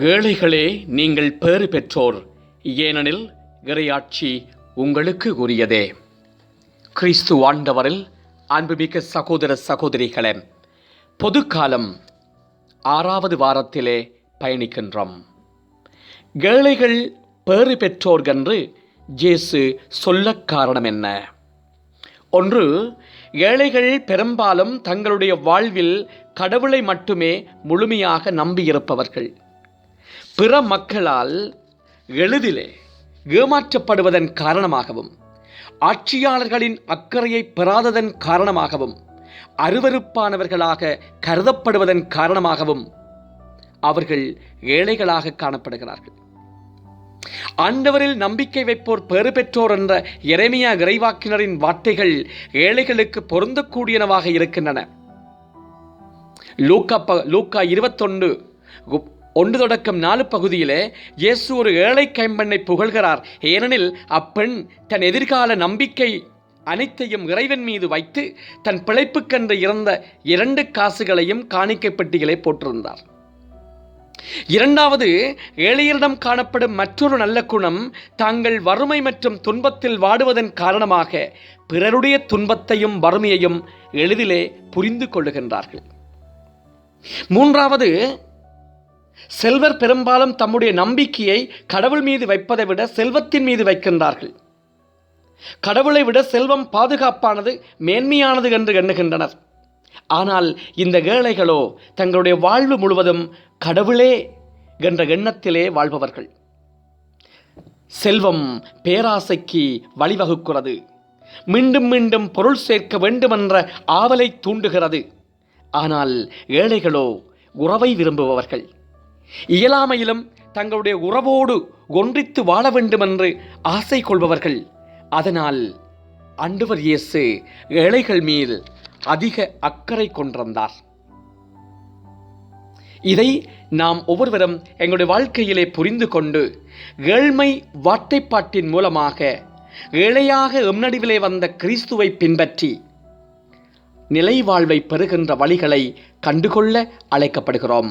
ஏழைகளே நீங்கள் பேறு பெற்றோர். ஏனெனில் இறையாட்சி உங்களுக்கு உரியதே. கிறிஸ்து ஆண்டவரில் அன்புமிக்க சகோதர சகோதரிகளே பொதுக்காலம் ஆறாவது வாரத்திலே பயணிக்கின்றோம். ஏழைகள் பேறு பெற்றோர் என்று ஜேசு சொல்லக் காரணம் என்ன? ஒன்று ஏழைகள் பெரும்பாலும் தங்களுடைய வாழ்வில் கடவுளை மட்டுமே முழுமையாக நம்பியிருப்பவர்கள். பிற மக்களால் எளிதிலே ஏமாற்றப்படுவதன் காரணமாகவும் ஆட்சியாளர்களின் அக்கறையை பெறாததன் காரணமாகவும் அருவருப்பானவர்களாக கருதப்படுவதன் காரணமாகவும் அவர்கள் ஏழைகளாக காணப்படுகிறார்கள். ஆண்டவரில் நம்பிக்கை வைப்போர் பெறு பெற்றோர் என்ற இறைமையா இறைவாக்கினரின் வார்த்தைகள் ஏழைகளுக்கு பொருந்தக்கூடியனவாக இருக்கின்றன. லூக்கா ப லூக்கா இருபத்தொன்று ஒன்று தொடக்கம் நாலு பகுதியிலே இயேசு ஒரு ஏழை கைம்பெண்ணை புகழ்கிறார். ஏனெனில் அப்பெண் தன் எதிர்கால நம்பிக்கை அனைத்தையும் இறைவன் மீது வைத்து தன் பிழைப்புக்கென்று இறந்த இரண்டு காசுகளையும் காணிக்கை பெட்டிகளை போட்டிருந்தார். இரண்டாவது ஏழையரிடம் காணப்படும் மற்றொரு நல்ல குணம் தாங்கள் வறுமை மற்றும் துன்பத்தில் வாடுவதன் காரணமாக பிறருடைய துன்பத்தையும் வறுமையையும் எளிதிலே புரிந்து கொள்ளுகின்றார்கள். மூன்றாவது செல்வர் பெரும்பாலும் தம்முடைய நம்பிக்கையை கடவுள் மீது வைப்பதை விட செல்வத்தின் மீது வைக்கின்றார்கள். கடவுளை விட செல்வம் பாதுகாப்பானது மேன்மையானது என்று எண்ணுகின்றனர். ஆனால் இந்த ஏழைகளோ தங்களுடைய வாழ்வு முழுவதும் கடவுளே என்ற எண்ணத்திலே வாழ்பவர்கள். செல்வம் பேராசைக்கு வழிவகுக்கிறது. மீண்டும் மீண்டும் பொருள் சேர்க்க வேண்டுமென்ற ஆவலை தூண்டுகிறது. ஆனால் ஏழைகளோ உறவை விரும்புபவர்கள். இயலாமையிலும் தங்களுடைய உறவோடு ஒன்றித்து வாழ வேண்டுமென்று ஆசை கொள்பவர்கள். அதனால் அண்டுவர் இயேசு ஏழைகள் மீது அதிக அக்கறை கொண்டிருந்தார். இதை நாம் ஒவ்வொருவரும் எங்களுடைய வாழ்க்கையிலே புரிந்து கொண்டு ஏழ்மை வார்த்தைப்பாட்டின் மூலமாக ஏழையாக எம்னடிவிலே வந்த கிறிஸ்துவை பின்பற்றி நிலை வாழ்வை பெறுகின்ற வழிகளை கண்டுகொள்ள அழைக்கப்படுகிறோம்.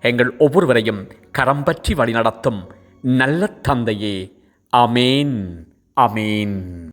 எங்கள் ஒவ்வொருவரையும் கரம் பற்றி வழிநடத்தும் நல்ல தந்தையே. அமேன் அமேன்